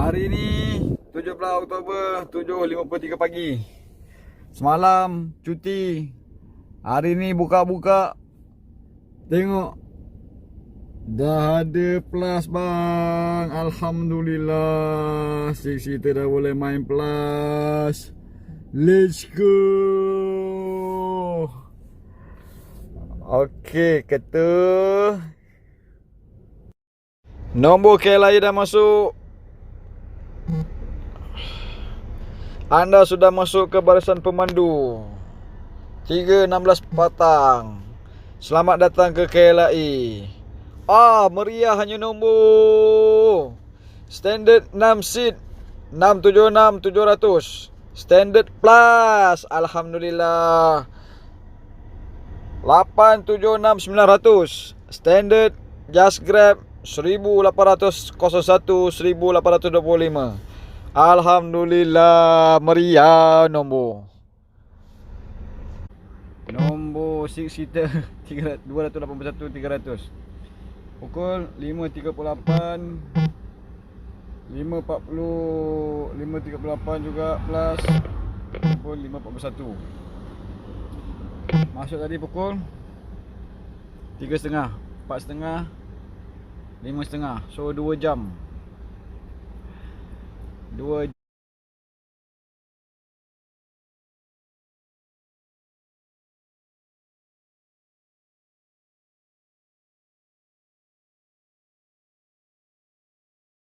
Hari ni 17 Oktober 7.53 pagi. Semalam cuti. Hari ni buka-buka. Tengok. Dah ada plus bang. Alhamdulillah. Six kita dah boleh main plus. Let's go. Okay kata Nombor KLI dah masuk Anda sudah masuk ke barisan pemandu. 3.16 petang. Selamat datang ke KLI Ah, meriah hanya nombor. Standard 6 seat 676 700 Standard plus Alhamdulillah. 876 900 Standard Just Grab 1801 1825 Alhamdulillah. Meriah nombor. Nombor 6 seater 300 281 300 Pukul 5.38 5.40 5.38 juga plus Pukul 5.41 Masuk tadi pukul 3.30 4.30 5.30 So 2 jam 2